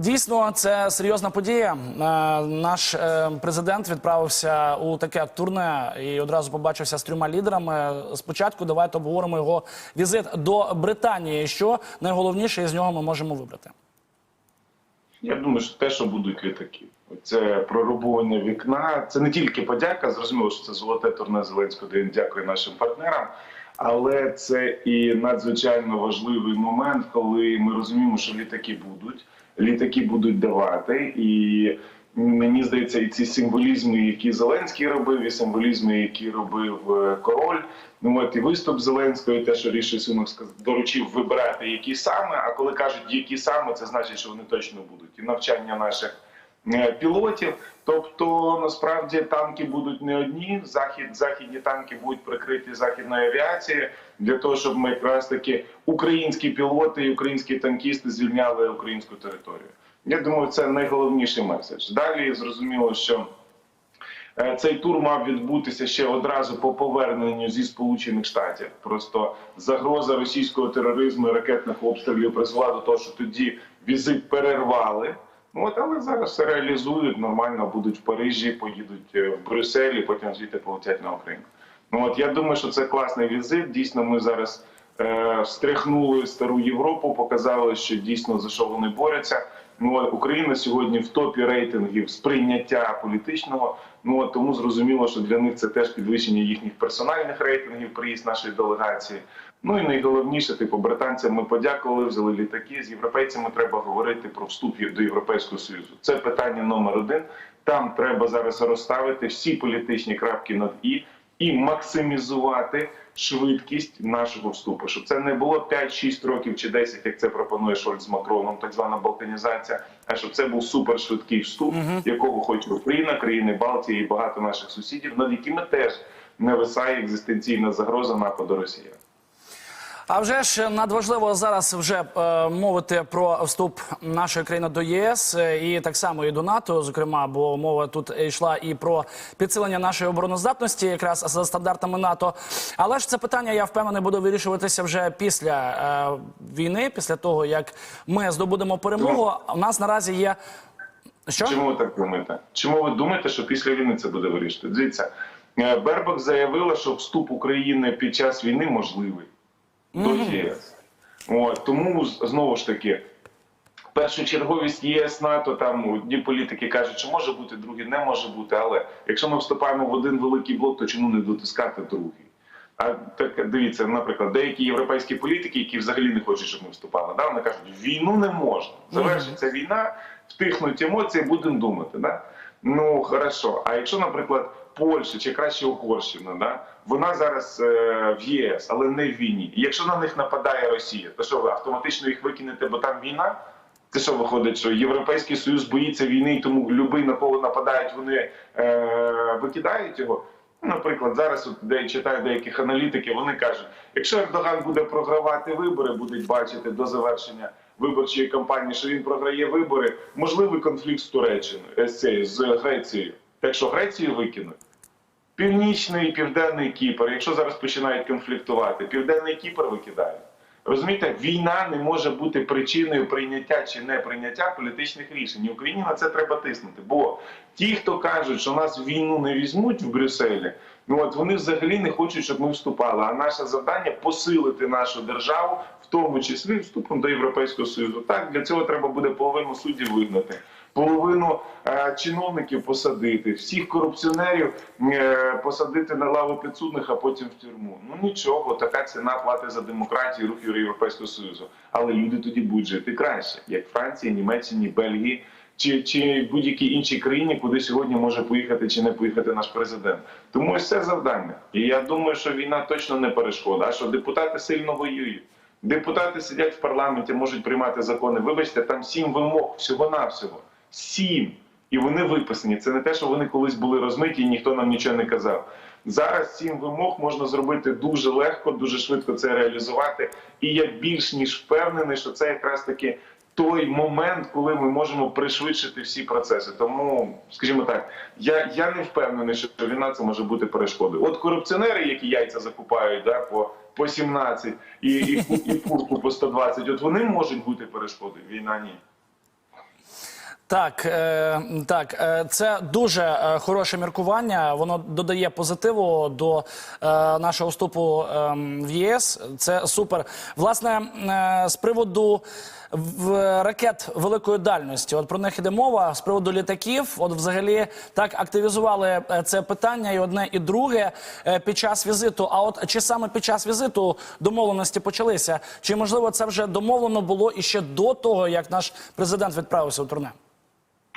Дійсно, це серйозна подія. Е, Наш е, президент відправився у таке турне і одразу побачився з трьома лідерами. Спочатку давайте обговоримо його візит до Британії. Що найголовніше з нього ми можемо вибрати? Я думаю, що те, що будуть літаки, це прорубування вікна. Це не тільки подяка. Зрозуміло, що це золоте турне Зеленського, де він дякує нашим партнерам. Але це і надзвичайно важливий момент, коли ми розуміємо, що літаки будуть, літаки будуть давати. І мені здається, і ці символізми, які Зеленський робив, і символізми, які робив е, король. Ну от і виступ Зеленського, і те, що Ріші Сунок доручив вибирати, які саме. А коли кажуть, які саме, це значить, що вони точно будуть. І навчання наших пілотів. Тобто, насправді танки будуть не одні. Захід, західні танки будуть прикриті західною авіацією для того, щоб ми якраз таки українські пілоти і українські танкісти звільняли українську територію. Я думаю, це найголовніший меседж. Далі зрозуміло, що. Е, Цей тур мав відбутися ще одразу по поверненню зі Сполучених Штатів. Просто загроза російського тероризму і ракетних обстрілів призвела до того, що тоді візит перервали. От але зараз все реалізують нормально, будуть в Парижі, поїдуть е, в Брюссель і потім звідти полетять на Україну. Ну от я думаю, що це класний візит. Дійсно, ми зараз е, стряхнули стару Європу, показали, що дійсно за що вони борються. Ну от Україна сьогодні в топі рейтингів сприйняття політичного. Ну от тому зрозуміло, що для них це теж підвищення їхніх персональних рейтингів, приїзд нашої делегації. Ну і найголовніше, типу, британцям ми подякували, взяли літаки. З європейцями треба говорити про вступ до Європейського Союзу. Це питання номер один. Там треба зараз розставити всі політичні крапки над і і максимізувати швидкість нашого вступу, щоб це не було 5-6 років чи 10, як це пропонує Шольц з Макроном, так звана балканізація. А щоб це був супершвидкий вступ, якого хоче Україна, країни Балтії і багато наших сусідів, над якими теж нависає екзистенційна загроза нападу Росії. А вже ж надважливо зараз вже е, мовити про вступ нашої країни до ЄС е, і так само і до НАТО, зокрема, бо мова тут йшла і про підсилення нашої обороноздатності, якраз за стандартами НАТО. Але ж це питання, я впевнений, буде вирішуватися вже після е, війни, після того як ми здобудемо перемогу. У нас наразі є що Чому ви так думаєте? Чому ви думаєте, що після війни це буде вирішити? Дивіться, е, Бербак заявила, що вступ України під час війни можливий до ЄС. От, тому знову ж таки. Першочерговість ЄС НАТО там одні політики кажуть, що може бути, другі не може бути. Але якщо ми вступаємо в один великий блок, то чому не дотискати другий? А так дивіться, наприклад, деякі європейські політики, які взагалі не хочуть, щоб ми вступали, да, вони кажуть, війну не можна. Завершиться війна, втихнуть емоції, будемо думати. Да? Ну хорошо. А якщо, наприклад, Польща чи краще Угорщина, да, вона зараз е, в ЄС, але не в війні. І якщо на них нападає Росія, то що ви автоматично їх викинете, бо там війна? Це що виходить, що Європейський Союз боїться війни, і тому любий на кого нападають, вони е, викидають його. Наприклад, зараз от де я читаю деяких аналітиків, вони кажуть, якщо Ердоган буде програвати вибори, будуть бачити до завершення виборчої кампанії, що він програє вибори, можливий конфлікт з Туреччиною е, з з Грецією. Так що Грецію викинуть. Північний і південний Кіпр, якщо зараз починають конфліктувати, південний Кіпр викидають. Розумієте, війна не може бути причиною прийняття чи не прийняття політичних рішень. І Україні на це треба тиснути. Бо ті, хто кажуть, що нас війну не візьмуть в Брюсселі, ну от вони взагалі не хочуть, щоб ми вступали. А наше завдання посилити нашу державу, в тому числі вступом до Європейського Союзу. Так для цього треба буде половину суддів вигнати. Половину е, чиновників посадити, всіх корупціонерів е, посадити на лаву підсудних, а потім в тюрму. Ну нічого, така ціна плати за демократію, рух Європейського Союзу. Але люди тоді будуть жити краще, як Франції, Німеччині, Бельгії чи, чи будь-якій іншій країні, куди сьогодні може поїхати чи не поїхати наш президент. Тому ось це завдання. І я думаю, що війна точно не перешкода, а що депутати сильно воюють. Депутати сидять в парламенті, можуть приймати закони. Вибачте, там сім вимог всього-навсього. Сім. І вони виписані. Це не те, що вони колись були розмиті і ніхто нам нічого не казав. Зараз сім вимог можна зробити дуже легко, дуже швидко це реалізувати. І я більш ніж впевнений, що це якраз таки той момент, коли ми можемо пришвидшити всі процеси. Тому, скажімо так, я, я не впевнений, що війна це може бути перешкодою. От корупціонери, які яйця закупають, да, по, по 17 і, і, і куртку по 120, от вони можуть бути перешкодою. Війна ні. Так, е, так, е, це дуже е, хороше міркування. Воно додає позитиву до нашого вступу е, в ЄС. Це супер. Власне, з приводу в ракет великої дальності, от про них іде мова. З приводу літаків, от взагалі так активізували це питання, і одне, і друге під час візиту. А от чи саме під час візиту домовленості почалися? Чи можливо це вже домовлено було і ще до того, як наш президент відправився у турне?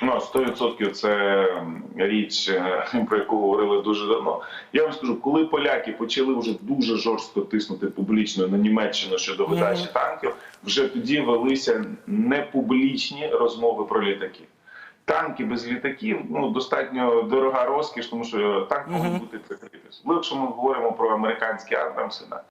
Ну, 100% це річ, е, про яку говорили дуже давно. Я вам скажу, коли поляки почали вже дуже жорстко тиснути публічно на Німеччину щодо видачі танків, вже тоді велися непублічні розмови про літаки. Танки без літаків ну достатньо дорога розкіш, тому що танк повинен бути прикритий. Особливо, якщо ми говоримо про американські Абрамси, да.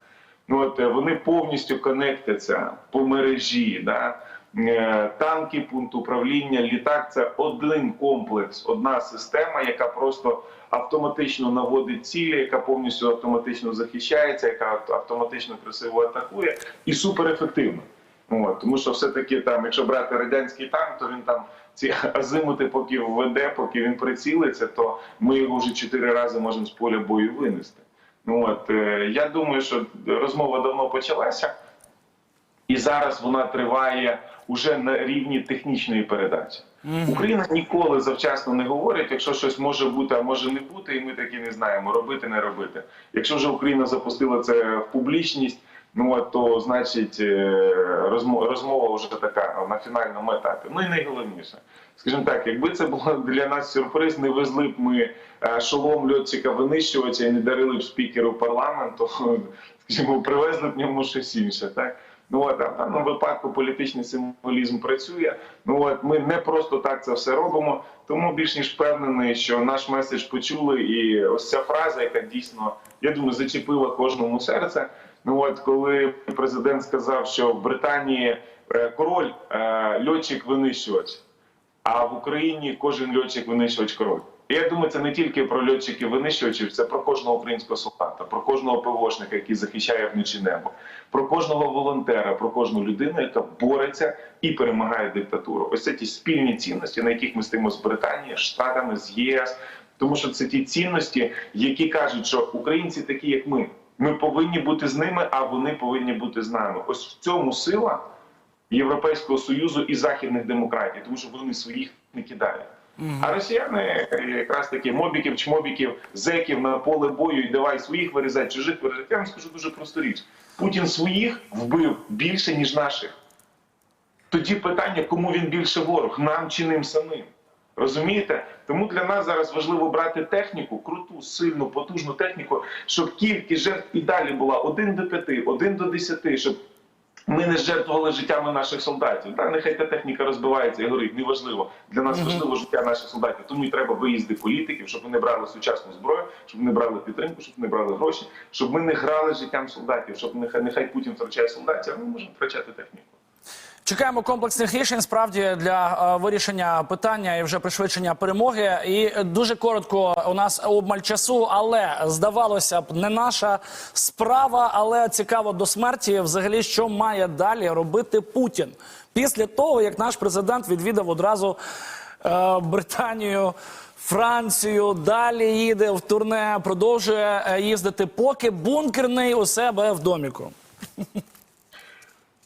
Ну от е, вони повністю конектяться по мережі. Да? Е, Танки, пункт управління, літак це один комплекс, одна система, яка просто автоматично наводить цілі, яка повністю автоматично захищається, яка автоматично красиво атакує і суперефективна. От, тому що все-таки там, якщо брати радянський танк, то він там ці азимути, поки введе, поки він прицілиться, то ми його вже чотири рази можемо з поля бою винести. От е, я думаю, що розмова давно почалася, і зараз вона триває уже на рівні технічної передачі. Україна ніколи завчасно не говорить, якщо щось може бути, а може не бути, і ми таки не знаємо, робити, не робити. Якщо вже Україна запустила це в публічність. Ну от, то значить е, розмова, розмова вже така на фінальному етапі. Ну і найголовніше, скажімо так, якби це було для нас сюрприз, не везли б ми е, шолом льотчика винищувача і не дарили б спікеру парламенту, скажімо, привезли б ньому щось інше. Так ну от а в даному випадку політичний символізм працює. Ну от ми не просто так це все робимо. Тому більш ніж впевнений, що наш меседж почули, і ось ця фраза, яка дійсно я думаю, зачепила кожному серце. Ну от коли президент сказав, що в Британії е, король е, льотчик винищувач, а в Україні кожен льотчик винищувач король. Я думаю, це не тільки про льотчиків винищувачів, це про кожного українського солдата, про кожного ПВОшника, який захищає вночі небо, про кожного волонтера, про кожну людину, яка бореться і перемагає диктатуру. Ось це ті спільні цінності, на яких ми стоїмо з Британією, Штатами, з ЄС. Тому що це ті цінності, які кажуть, що українці такі, як ми. Ми повинні бути з ними, а вони повинні бути з нами. Ось в цьому сила Європейського союзу і західних демократій, тому що вони своїх не кидають. А росіяни е, якраз таки мобіків, чмобіків, зеків на поле бою і давай своїх вирізати, чужих вирізати. Я вам скажу дуже просту річ: Путін своїх вбив більше ніж наших. Тоді питання, кому він більше ворог, нам чи ним самим. Розумієте? Тому для нас зараз важливо брати техніку, круту, сильну, потужну техніку, щоб кількість жертв і далі була 1 до 5, 1 до 10, щоб ми не жертвували життями наших солдатів. Та нехай та техніка розбивається і горить, неважливо. Для нас важливо життя наших солдатів. Тому і треба виїзди політиків, щоб вони брали сучасну зброю, щоб вони брали підтримку, щоб вони брали гроші, щоб ми не грали життям солдатів, щоб нехай нехай Путін втрачає солдатів, а ми можемо втрачати техніку. Чекаємо комплексних рішень справді для е, вирішення питання і вже пришвидшення перемоги. І дуже коротко у нас обмаль часу, але здавалося б, не наша справа, але цікаво до смерті. Взагалі, що має далі робити Путін після того, як наш президент відвідав одразу е, Британію. Францію далі їде в турне, продовжує е, їздити, поки бункерний у себе в доміку.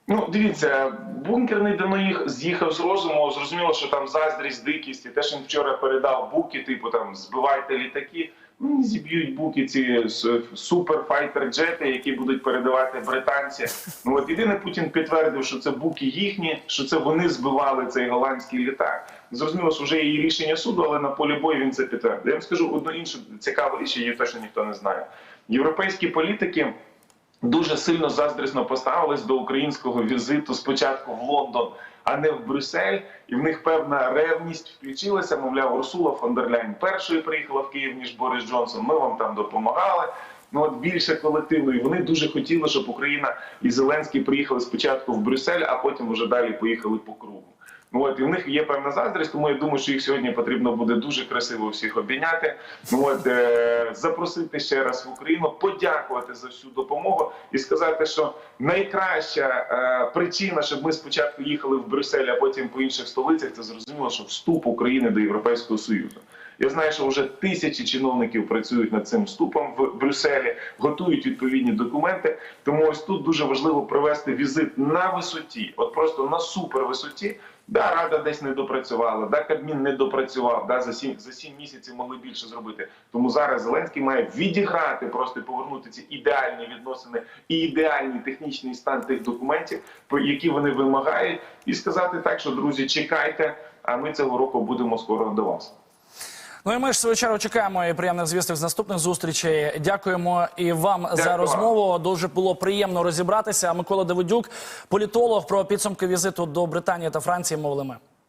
Ну, дивіться, бункерний давно їх з'їхав з розуму. Зрозуміло, що там заздрість, дикість, і те, що він вчора передав буки, типу там збивайте літаки. Ну, зіб'ють буки ці суперфайтер джети, які будуть передавати британці. Ну от єдине Путін підтвердив, що це буки їхні, що це вони збивали цей голландський літак. Зрозуміло, що вже є рішення суду, але на полі бою він це підтвердив. Я вам скажу одну іншу цікаву річ, її точно ніхто не знає. Європейські політики дуже сильно заздрісно поставились до українського візиту спочатку в Лондон, а не в Брюссель. І в них певна ревність включилася. Мовляв, Урсула фон дер Ляйн першою приїхала в Київ, ніж Борис Джонсон. Ми вам там допомагали. Ну от більше колективно. І вони дуже хотіли, щоб Україна і Зеленський приїхали спочатку в Брюссель, а потім вже далі поїхали по кругу. От і в них є певна заздрість, тому я думаю, що їх сьогодні потрібно буде дуже красиво всіх обійняти. Ну, От е, запросити ще раз в Україну, подякувати за всю допомогу і сказати, що найкраща е, причина, щоб ми спочатку їхали в Брюссель, а потім по інших столицях, це зрозуміло, що вступ України до Європейського Союзу. Я знаю, що вже тисячі чиновників працюють над цим вступом в Брюсселі, готують відповідні документи. Тому ось тут дуже важливо провести візит на висоті, от просто на супервисоті. Да, рада десь не допрацювала, да, Кабмін не допрацював, да, за сім за сім місяців могли більше зробити. Тому зараз Зеленський має відіграти, просто повернути ці ідеальні відносини і ідеальний технічний стан тих документів, які вони вимагають, і сказати так, що друзі, чекайте, а ми цього року будемо скоро до вас. Ну і ми ж в свою чергу чекаємо і приємних звісток з наступних зустрічей. Дякуємо і вам за розмову. Дуже було приємно розібратися. Микола Давидюк, політолог, про підсумки візиту до Британії та Франції мовили ми.